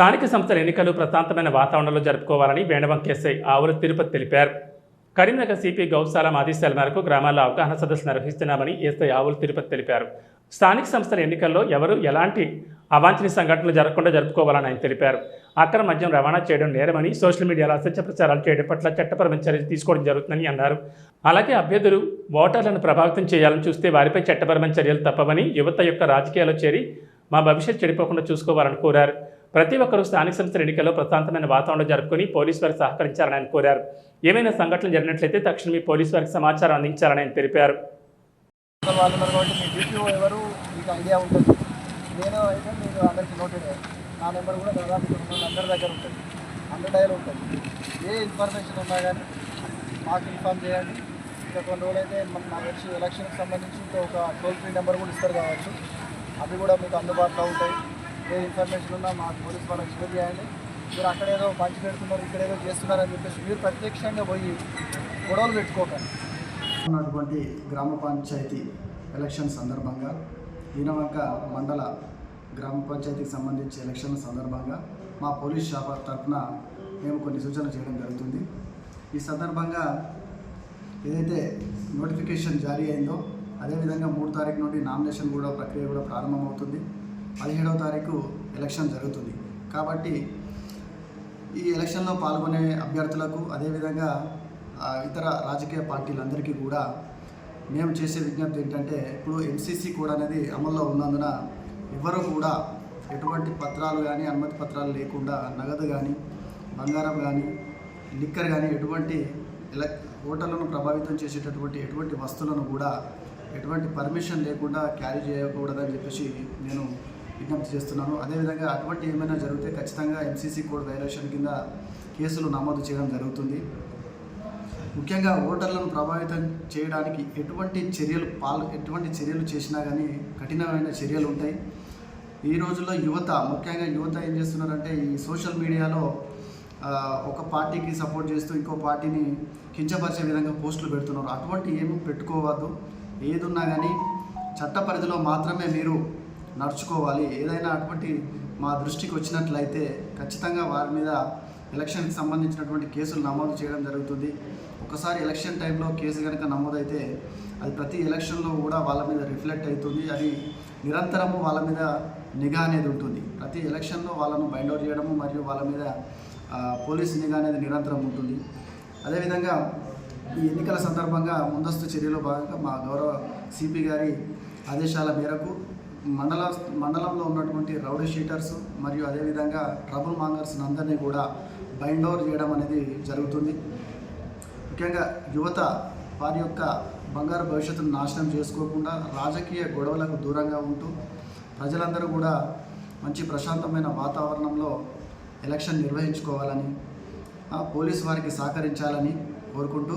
స్థానిక సంస్థల ఎన్నికలు ప్రశాంతమైన వాతావరణంలో జరుపుకోవాలని వేణవం కేసై ఆవుల తిరుపతి తెలిపారు. కరీంనగర్ సిపి గౌశాల ఆదేశాల మేరకు గ్రామాల్లో అవగాహన సదస్సు నిర్వహిస్తున్నామని ఎస్ఐ ఆవుల తిరుపతి తెలిపారు. స్థానిక సంస్థల ఎన్నికల్లో ఎవరు ఎలాంటి అవాంఛనీయ సంఘటనలు జరగకుండా జరుపుకోవాలని ఆయన తెలిపారు. అక్రమ మద్యం రవాణా చేయడం నేరమని సోషల్ మీడియాలో అసత్య ప్రచారాలు చేయడం పట్ల చట్టపరమైన చర్యలు తీసుకోవడం జరుగుతుందని అన్నారు. అలాగే అభ్యర్థులు ఓటర్లను ప్రభావితం చేయాలని చూస్తే వారిపై చట్టపరమైన చర్యలు తప్పవని యువత యొక్క రాజకీయాల్లో చేరి మా భవిష్యత్ చెడిపోకుండా చూసుకోవాలని కోరారు. ప్రతి ఒక్కరూ స్థానిక సంస్థల ఎన్నికల్లో ప్రశాంతమైన వాతావరణం జరుపుకొని పోలీసు వారికి సహకరించాలని ఆయన కోరారు ఏమైనా సంఘటనలు జరిగినట్లయితే తక్షణమే పోలీసు వారికి సమాచారం అందించాలని ఆయన తెలిపారు వాళ్ళు కాబట్టి మీ డిపిఓ ఎవరు మీకు ఐడియా ఉంటుంది నేను అయితే మీరు అందరికీ నోటెడ్ నా నెంబర్ కూడా దాదాపు అందరి దగ్గర ఉంటుంది అందరి దగ్గర ఉంటుంది ఏ ఇన్ఫర్మేషన్ ఉన్నా కానీ మాకు ఇన్ఫామ్ చేయండి ఇంకా కొన్ని రోజులైతే మన నాకు వచ్చి ఎలక్షన్కి సంబంధించి ఇంకా ఒక టోల్ ఫ్రీ నెంబర్ కూడా ఇస్తారు కావచ్చు అవి కూడా మీకు అందుబాటులో ఉంటాయి ఏ ఇన్ఫర్మేషన్ ఉన్నా మాకు పోలీస్ వాళ్ళకి షేర్ చేయండి. మీరు అక్కడ ఏదో పంచి పెడుతున్నారు ఇక్కడ ఏదో చేస్తున్నారని చెప్పేసి మీరు ప్రత్యక్షంగా పోయి గొడవలు పెట్టుకోకండి. ఉన్నటువంటి గ్రామ పంచాయతీ ఎలక్షన్ సందర్భంగా దీనవంక మండల గ్రామ పంచాయతీకి సంబంధించి ఎలక్షన్ సందర్భంగా మా పోలీస్ శాఖ తరఫున మేము కొన్ని సూచనలు చేయడం జరుగుతుంది. ఈ సందర్భంగా ఏదైతే నోటిఫికేషన్ జారీ అయిందో అదేవిధంగా మూడు తారీఖు నుండి నామినేషన్ కూడా ప్రక్రియ కూడా ప్రారంభమవుతుంది. పదిహేడవ తారీఖు ఎలక్షన్ జరుగుతుంది. కాబట్టి ఈ ఎలక్షన్లో పాల్గొనే అభ్యర్థులకు అదేవిధంగా ఇతర రాజకీయ పార్టీలందరికీ కూడా మేము చేసే విజ్ఞప్తి ఏంటంటే ఇప్పుడు ఎంసీసీ కోడ్ అనేది అమల్లో ఉన్నందున ఎవరు కూడా ఎటువంటి పత్రాలు కానీ అనుమతి పత్రాలు లేకుండా నగదు కానీ బంగారం కానీ లిక్కర్ కానీ ఎటువంటి ఎల ఓటర్లను ప్రభావితం చేసేటటువంటి ఎటువంటి వస్తువులను కూడా ఎటువంటి పర్మిషన్ లేకుండా క్యారీ చేయకూడదని చెప్పేసి నేను విజ్ఞప్తి చేస్తున్నాను. అదేవిధంగా అటువంటి ఏమైనా జరిగితే ఖచ్చితంగా ఎంసీసీ కోడ్ వైలేషన్ కింద కేసులు నమోదు చేయడం జరుగుతుంది. ముఖ్యంగా ఓటర్లను ప్రభావితం చేయడానికి ఎటువంటి చర్యలు పాల్ ఎటువంటి చర్యలు చేసినా కానీ కఠినమైన చర్యలు ఉంటాయి. ఈ రోజుల్లో యువత ముఖ్యంగా యువత ఏం చేస్తున్నారంటే ఈ సోషల్ మీడియాలో ఒక పార్టీకి సపోర్ట్ చేస్తూ ఇంకో పార్టీని కించపరిచే విధంగా పోస్టులు పెడుతున్నారు. అటువంటి ఏమి పెట్టుకోవద్దు. ఏదున్నా కానీ చట్ట పరిధిలో మాత్రమే మీరు నడుచుకోవాలి. ఏదైనా అటువంటి మా దృష్టికి వచ్చినట్లయితే ఖచ్చితంగా వారి మీద ఎలక్షన్కి సంబంధించినటువంటి కేసులు నమోదు చేయడం జరుగుతుంది. ఒకసారి ఎలక్షన్ టైంలో కేసు కనుక నమోదైతే అది ప్రతి ఎలక్షన్లో కూడా వాళ్ళ మీద రిఫ్లెక్ట్ అవుతుంది. అది నిరంతరము వాళ్ళ మీద నిఘా అనేది ఉంటుంది. ప్రతి ఎలక్షన్లో వాళ్ళను బైండ్ అవుట్ చేయడము మరియు వాళ్ళ మీద పోలీస్ పోలీసు నిఘా అనేది నిరంతరం ఉంటుంది. అదేవిధంగా ఈ ఎన్నికల సందర్భంగా ముందస్తు చర్యలో భాగంగా మా గౌరవ సిపి గారి ఆదేశాల మేరకు మండల మండలంలో ఉన్నటువంటి రౌడీ షీటర్స్ మరియు అదేవిధంగా ట్రబుల్ మాంగర్స్ అందరినీ కూడా బైండ్ ఓవర్ చేయడం అనేది జరుగుతుంది. ముఖ్యంగా యువత వారి యొక్క బంగారు భవిష్యత్తును నాశనం చేసుకోకుండా రాజకీయ గొడవలకు దూరంగా ఉంటూ ప్రజలందరూ కూడా మంచి ప్రశాంతమైన వాతావరణంలో ఎలక్షన్ నిర్వహించుకోవాలని ఆ, పోలీసు వారికి సహకరించాలని కోరుకుంటూ